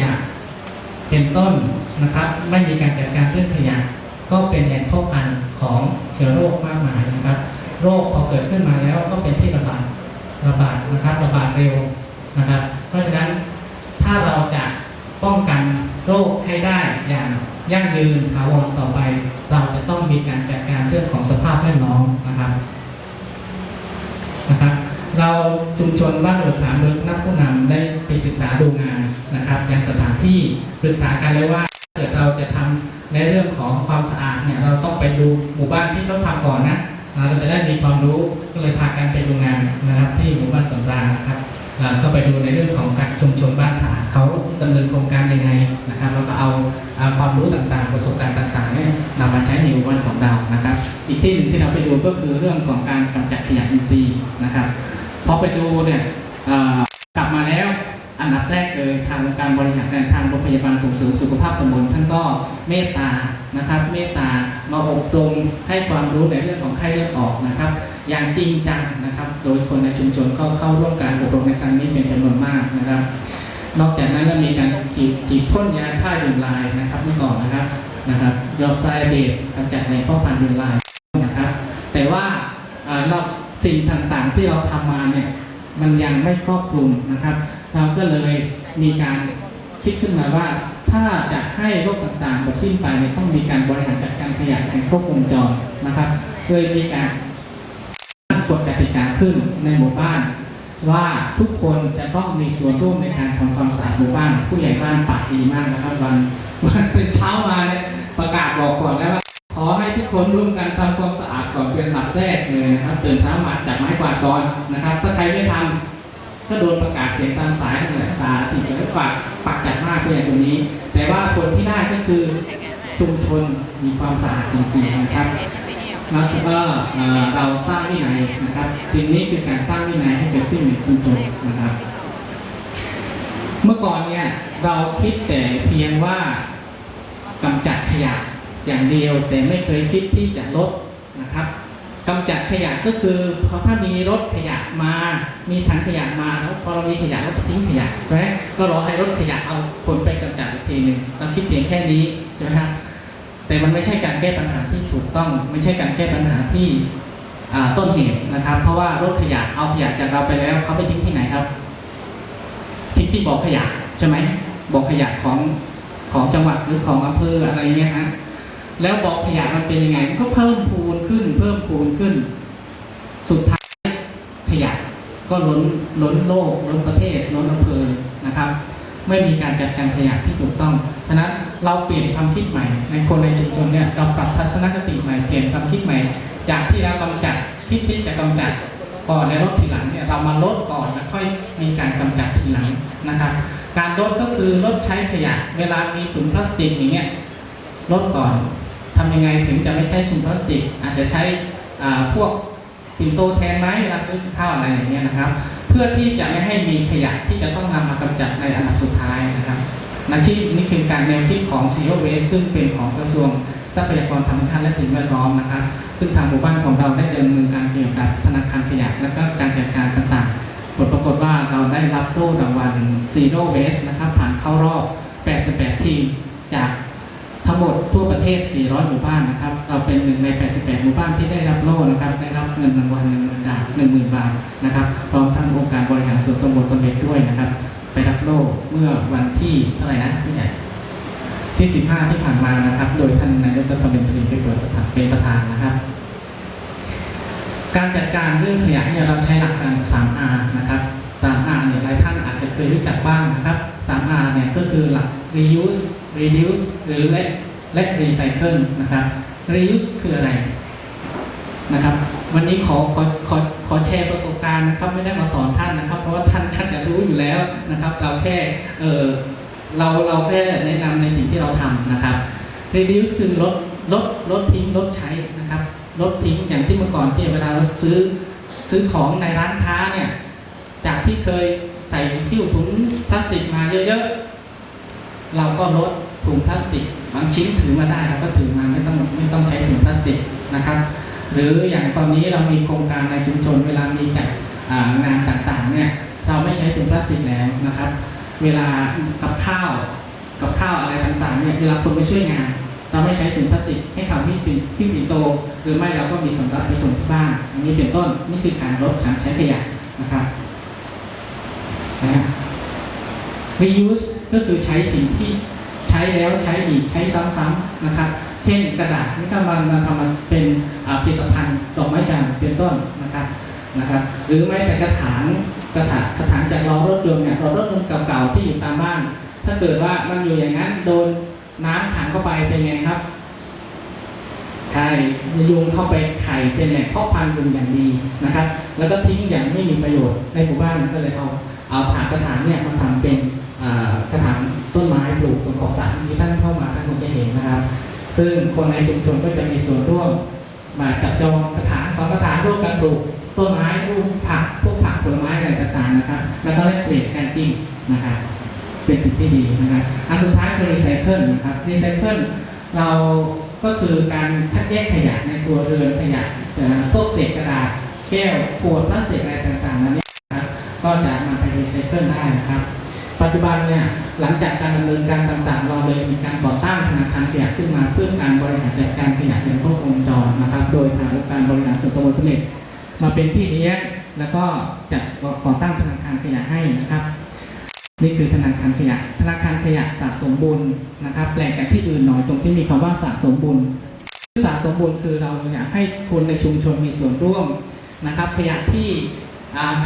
ยะ เป็นต้นนะครับ ไม่มีการจัดการเรื่องขยะ ก็เป็นแหล่งพาะพันธุ์ของเชื้อโรคมากมายนะครับ โรคพอเกิดขึ้นมาแล้วก็เป็นที่ระบาดระบาดนะครับระบาดเร็วนะครับ เพราะฉะนั้นถ้าเราจะป้องกันโรคให้ได้อย่างยั่งยืนถาวรต่อไป เราจะต้องมีการจัดการเรื่องของสภาพแวดล้อมนะครับนะครับ เราชุมชนบ้านหลวงถามโดยนักผู้นำได้ไปศึกษาดูงานนะครับอย่างสถานที่ปรึกษากันเลยว่าเกิดเราจะทำในเรื่องของความสะอาดเนี่ยเราต้องไปดูหมู่บ้านที่เขาทำก่อนนะเราจะได้มีความรู้ก็เลยพากันไปดูงานนะครับ ที่หมู่บ้านสำราญนะครับอ่าก็ไปดูในเรื่องของการชุมชนบ้านสะอาดเขาดำเนินโครงการยังไงนะครับแล้วก็เอาความรู้ต่างๆ ประสบการณ์ต่างๆเนี่ยนำมาใช้ในหมู่บ้านของเรานะครับ อีกที่หนึ่งที่เราไปดูก็คือเรื่องของการกำจัดขยะอินทรีย์นะครับ พอไปดูเนี่ยกลับมาแล้วอันดับแรกเลยทางการบริหารทางโรงพยาบาลส่งเสริมสุขภาพตำบลท่านก็เมตตานะครับ เมตตามาอบรมให้ความรู้ในเรื่องของไข้เลือดออกนะครับ อย่างจริงจังนะครับ โดยคนในชุมชนก็เข้าร่วมการอบรมในครั้งนี้เป็นจำนวนมากนะครับ นอกจากนั้นก็มีการฉีดฉีดพ่นยาฆ่ายุงลายนะครับเมื่อก่อนนะครับนะครับยอมไซเบตกำจัดในพ่อพันธุ์ยุงลายนะครับ แต่ว่าเอ่อนอก สิ่งต่างๆที่เราทำมาเนี่ยมันยังไม่ครอบคลุมนะครับ เราก็เลยมีการคิดขึ้นมาว่าถ้าจะให้โรคต่างๆหมดสิ้นไปเนี่ยต้องมีการบริหารจัดการขยะอย่างครบวงจรนะครับเลยมีการตั้งกฎกติกาขึ้นในหมู่บ้าน ว่าทุกคนจะต้องมีส่วนร่วมในการทำความสะอาดหมู่บ้าน ผู้ใหญ่บ้านปากดีมากนะครับวันวันเป็นเช้ามาเนี่ยประกาศบอกก่อนแล้วว่า ขอให้ทุกคนร่วมกันทำความสะอาดก่อนเป็นหลักแรกเลยนะครับตื่นเช้ามาจับไม้กวาดก่อนนะครับถ้าใครไม่ทำก็โดนประกาศเสียงตามสายตั้งแต่ตาติดแล้วกวาดปักจัดมากเลยตรงนี้ แต่ว่าผลที่ได้ก็คือชุมชนมีความสะอาดจริงๆนะครับแล้วก็เอ่อเราสร้างวินัยนะครับสิ่งนี้คือการสร้างวินัยให้เกิดขึ้นในชุมชนนะครับ เมื่อก่อนเนี่ยเราคิดแต่เพียงว่ากำจัดขยะ อย่างเดียวแต่ไม่เคยคิดที่จะลดนะครับกำจัดขยะก็คือพอถ้ามีรถขยะมา มีถังขยะมาแล้วพอเรามีขยะเราก็ทิ้งขยะใช่ไหมก็รอให้รถขยะเอาคนไปกำจัดอีกทีหนึ่งเราคิดเพียงแค่นี้ใช่ไหมครับแต่มันไม่ใช่การแก้ปัญหาที่ถูกต้อง ไม่ใช่การแก้ปัญหาที่ต้นเหตุนะครับ เพราะว่ารถขยะเอาขยะจากเราไปแล้วเขาไปทิ้งที่ไหนครับทิ้งที่บ่อขยะใช่ไหมบ่อขยะของของจังหวัดหรือของอำเภออะไรเงี้ยฮะ แล้วบ่อขยะมันเป็นยังไง มันก็เพิ่มพูนขึ้น เพิ่มพูนขึ้น สุดท้ายขยะก็ล้นล้นโลกล้นประเทศล้นอำเภอนะครับ ไม่มีการจัดการขยะที่ถูกต้องฉะนั้นเราเปลี่ยนความคิดใหม่ ในคนในชุมชนเนี่ยเราปรับทัศนคติใหม่เปลี่ยนความคิดใหม่ จากที่เรากำจัดคิดที่จะกำจัดก่อนในรถทีหลังเนี่ยเรามาลดก่อนแล้วค่อยมีการกำจัดทีหลังนะครับ การลดก็คือลดใช้ขยะ เวลามีถุงพลาสติกอย่างเงี้ยลดก่อน ทำยังไงถึงจะไม่ใช้ถุงพลาสติก อาจจะใช้พวกปิ่นโตแทนไหมเวลาซื้อข้าวอะไรอย่างเงี้ยนะครับ เพื่อที่จะไม่ให้มีขยะที่จะต้องนำมากำจัดในอันดับสุดท้ายนะครับนั่นที่นี่คือการแนวคิดของ Zero Waste ซึ่งเป็นของกระทรวงทรัพยากรธรรมชาติและสิ่งแวดล้อมนะครับ ซึ่งทางหมู่บ้านของเราได้ดำเนินการเกี่ยวกับธนาคารขยะและก็การจัดการต่างๆ ผลปรากฏว่าเราได้รับโล่รางวัล Zero Waste นะครับผ่านเข้ารอบ 88 ทีมจาก ทั้งหมดทั่วประเทศ 400 หมู่บ้านนะครับ เราเป็นหนึ่งใน 88 หมู่บ้านที่ได้รับโล่นะครับ ได้รับเงินรางวัล1,000บาท10,000 บาทนะครับพร้อมทั้งองค์การบริหารส่วนตำบลตนเด็กด้วยนะครับ ไปรับโล่เมื่อวันที่เท่าไหร่นะที่ไหนที่ 15 ที่ผ่านมานะครับ โดยท่านนายกรัฐมนตรีไปเปิดประธานเป็นประธานนะครับ การจัดการเรื่องขยะเนี่ยเราใช้หลักการ 3R นะครับ 3R เนี่ยหลายท่านอาจจะเคยรู้จักบ้างนะครับ 3R เนี่ยก็คือหลัก reuse reduce หรือ และและ recycle นะครับ reuse คืออะไรนะครับ วันนี้ขอขอขอขอแชร์ประสบการณ์นะครับ ไม่ได้มาสอนท่านนะครับ เพราะว่าท่านท่านจะรู้อยู่แล้วนะครับ เราแค่เออเราเราแค่แนะนำในสิ่งที่เราทำนะครับ reduce คือลดลดลดทิ้งลดใช้นะครับ ลดทิ้งอย่างที่เมื่อก่อนที่เวลาเราซื้อซื้อของในร้านค้าเนี่ยจากที่เคยใส่ทิ้วถุงพลาสติกมาเยอะๆ เราก็ลด ถุงพลาสติกบางชิ้นถือมาได้เราก็ถือมาไม่ต้องไม่ต้องใช้ถุงพลาสติกนะครับ หรืออย่างตอนนี้เรามีโครงการในชุมชนเวลามีจัดงานต่างๆเนี่ยเราไม่ใช้ถุงพลาสติกแล้วนะครับ เวลากับข้าวกับข้าวอะไรต่างๆเนี่ยเวลาคนไปช่วยงาน เราไม่ใช้ถุงพลาสติกให้เขาที่ปิ่นที่ปิ่นโต หรือไม่เราก็มีสำรับไปส่งที่บ้านอันนี้เป็นต้นนี่คือการลดการใช้ขยะนะครับนะ reuse ก็คือใช้สิ่งที่ ใช้แล้วใช้อีกใช้ซ้ำๆนะครับ เช่นกระดาษนี่ก็มันมาทำมาเป็นผลิตภัณฑ์ดอกไม้จันทร์เป็นต้นนะครับนะครับ หรือไม่แต่กระถางกระถางกระถางจากล้อรถยนต์เนี่ยล้อรถยนต์เก่าๆที่อยู่ตามบ้าน ถ้าเกิดว่ามันอยู่อย่างนั้นโดนน้ำขังเข้าไปเป็นไงครับไข่ยุงเข้าไปไข่เป็นแหล่งเพาะพันธุ์ยุงอย่างดีนะครับ แล้วก็ทิ้งอย่างไม่มีประโยชน์ในหมู่บ้านก็เลยเอาเอาถางกระถางเนี่ยมาทำเป็นกระถาง ต้นไม้ปลูกตรงขอบสระที่ท่านเข้ามาท่านคงจะเห็นนะครับ ซึ่งคนในชุมชนก็จะมีส่วนร่วมมาจับจองกระถางสองกระถางร่วมกันปลูกต้นไม้ปลูกผักพวกผักผลไม้อะไรต่างๆนะครับ แล้วก็แลกเปลี่ยนกันจริงนะครับเป็นสิ่งที่ดีนะครับอันสุดท้ายคือรีไซเคิลนะครับรีไซเคิลเราก็คือการคัดแยกขยะในตัวเรือนขยะพวกเศษกระดาษแก้วขวดพลาสติกอะไรต่างๆนั้นเนี่ยนะครับก็จะนำไปรีไซเคิลได้นะครับ ปัจจุบันเนี่ยหลังจากการดำเนินการต่างๆ เราเลยมีการก่อตั้งธนาคารขยะขึ้นมา เพื่อการบริหารจัดการขยะอย่างครบวงจรนะครับ โดยทางการบริหารส่วนตำบลเสม็ดมาเป็นพี่เลี้ยงแล้วก็จัดก่อตั้งธนาคารขยะให้นะครับ นี่คือธนาคารขยะ ธนาคารขยะสะสมบุญนะครับแปลกจากที่อื่นหน่อยตรงที่มีคำว่าสะสมบุญสะสมบุญคือเราอยากให้คนในชุมชนมีส่วนร่วมนะครับขยะที่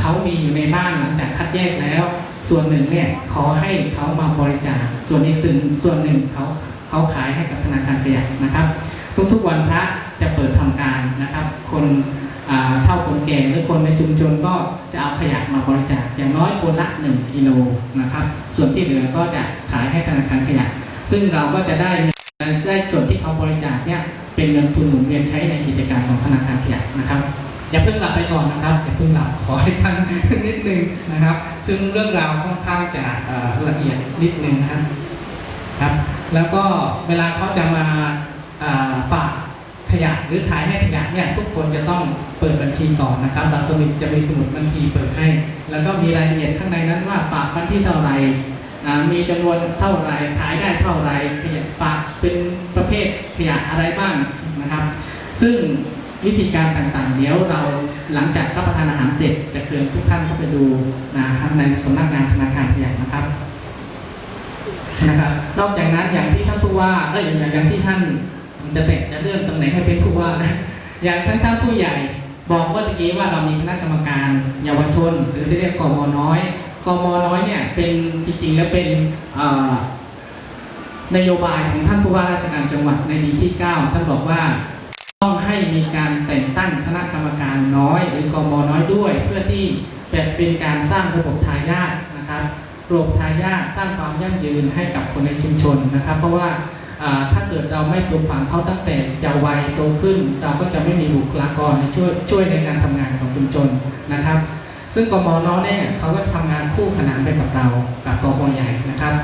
เขามีอยู่ในบ้านหลังจากคัดแยกแล้ว ส่วนหนึ่งเนี่ยขอให้เขามาบริจาค ส่วนอีกส่วนส่วนหนึ่งเขาเขาขายให้กับธนาคารขยะนะครับ ทุกๆวันพระจะเปิดทำการนะครับ คนเท่าคนแก่หรือคนในชุมชนก็จะเอาขยะมาบริจาคอย่างน้อยคนละ1กิโลนะครับ ส่วนที่เหลือก็จะขายให้ธนาคารขยะ ซึ่งเราก็จะได้ได้ส่วนที่เขาบริจาคเนี่ยเป็นเงินทุนหมุนเวียนใช้ในกิจการของธนาคารขยะนะครับ อย่าเพิ่งหลับไปก่อนนะครับ ให้ท่านนิดนึงนะครับ ซึ่งเรื่องราวค่อนข้างจะละเอียดนิดนึงนะครับ แล้วก็เวลาเขาจะมาฝากขยะหรือขายให้ขยะเนี่ยทุกคนจะต้องเปิดบัญชีก่อนนะครับเรสมุดจะมีสมุดบัญชีเปิดให้ แล้วก็มีรายละเอียดข้างในนั้นว่าฝากวันที่เท่าไหร่มีจำนวนเท่าไหร่ขายได้เท่าไหร่ขยะฝากเป็นประเภทขยะอะไรบ้างนะครับ ซึ่ง วิธีการต่างๆ เดี๋ยวเราหลังจากรับประทานอาหารเสร็จจะเชิญทุกท่านเข้าไปดูนะครับในสำนักงานธนาคารขยะนะครับนะครับ นอกจากนั้นอย่างที่ท่านผู้ว่าเอ้ยอย่างอย่างที่ท่านจะเตะจะเลื่อนตำแหน่งให้เป็นผู้ว่านะอย่างท่านท่านผู้ใหญ่บอกว่าตะกี้ว่าเรามีคณะกรรมการเยาวชน หรือที่เรียกกมน้อยกมน้อยเนี่ยเป็นจริงๆแล้วเป็นนโยบายของท่านผู้ว่าราชการจังหวัดในดีที่ 9 ท่านบอกว่า ให้มีการแต่งตั้งคณะกรรมการน้อย หรือกมน้อยด้วย เพื่อที่เป็นการสร้างระบบทายาทนะครับระบบทายาทสร้างความยั่งยืนให้กับคนในชุมชนนะครับ เพราะว่าถ้าเกิดเราไม่ปลูกฝังเขาตั้งแต่เยาว์วัยโตขึ้น เราก็จะไม่มีบุคลากรช่วยช่วยในการทำงานของชุมชนนะครับ ซึ่งกมน้อยเนี่ยเขาก็ทำงานคู่ขนานไปกับเรากับกมใหญ่นะครับ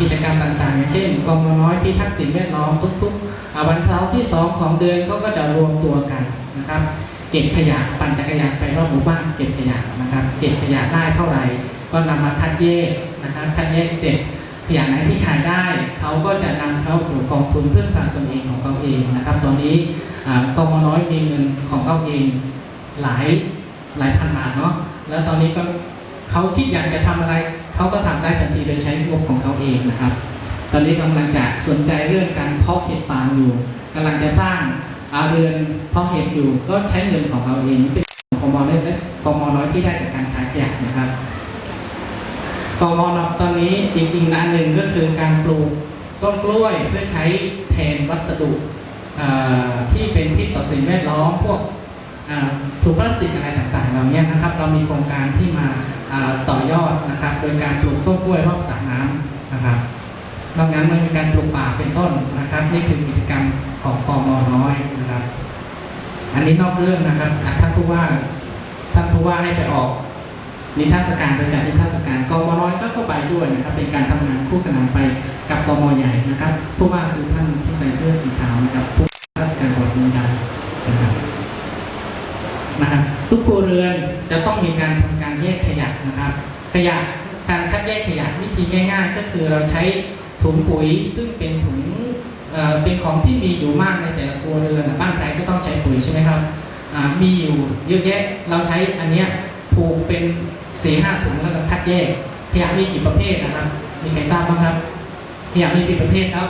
กิจกรรมต่างๆอย่างเช่นกมน้อยพิทักษ์สิ่งแวดล้อมทุกๆวันเสาร์ที่สองของเดือนก็ก็จะรวมตัวกันนะครับเก็บขยะปั่นจักรยานไปรอบหมู่บ้านเก็บขยะนะครับเก็บขยะได้เท่าไหร่ก็นำมาคัดแยกนะครับคัดแยกเสร็จขยะไหนที่ขายได้เขาก็จะนำเข้าสู่กองทุนเพื่อพาตนเองของเขาเองนะครับ ตอนนี้อ่ากมน้อยมีเงินของเขาเองหลายหลายพันบาทเนาะแล้วตอนนี้ก็เขาคิดอยากจะทำอะไร เขาก็ทำได้ทันทีโดยใช้งบของเขาเองนะครับ ตอนนี้กำลังจะสนใจเรื่องการเพาะเห็ดฟางอยู่กำลังจะสร้างอาเรือนเพาะเห็ดอยู่ก็ใช้เงินของเราเองเป็นกมน้อยและกมน้อยที่ได้จากการขายขยะนะครับกมนตอนนี้จริงๆนะหนึ่งก็คือการปลูกต้นกล้วยเพื่อใช้แทนวัสดุที่เป็นพิษต่อสิ่งแวดล้อมพวก ถุงพลาสติกอะไรต่างๆเหล่านี้นะครับ เรามีโครงการที่มาต่อยอดนะครับ โดยการปลูกต้นกล้วยรอบสระน้ำนะครับนอกนั้นมันมีการปลูกป่าเป็นต้นนะครับ นี่คือกิจกรรมของกมน้อยนะครับ อันนี้นอกเรื่องนะครับท่านผู้ว่าท่านผู้ว่าให้ไปออกนิทรรศการไปจัดนิทรรศการกมน้อยก็ก็ไปด้วยนะครับ เป็นการทำงานคู่ขนานไปกับกมใหญ่นะครับผู้ว่าคือท่านที่ใส่เสื้อสีขาวนะครับผู้ราชการจังหวัดมุกดาหาร นะครับ ทุกครัวเรือนจะต้องมีการทำการแยกขยะนะครับ ขยะการคัดแยกขยะวิธีง่าย ๆ ก็คือเราใช้ถุงปุ๋ยซึ่งเป็นถุงเป็นของที่มีอยู่มากในแต่ละครัวเรือนบ้านใครก็ต้องใช้ปุ๋ยใช่ไหมครับมีอยู่เยอะแยะเราใช้อันเนี้ยผูกเป็นสี่ห้าถุงแล้วก็คัดแยกขยะมีกี่ประเภทนะครับ มีใครทราบบ้างครับขยะมีกี่ประเภทครับ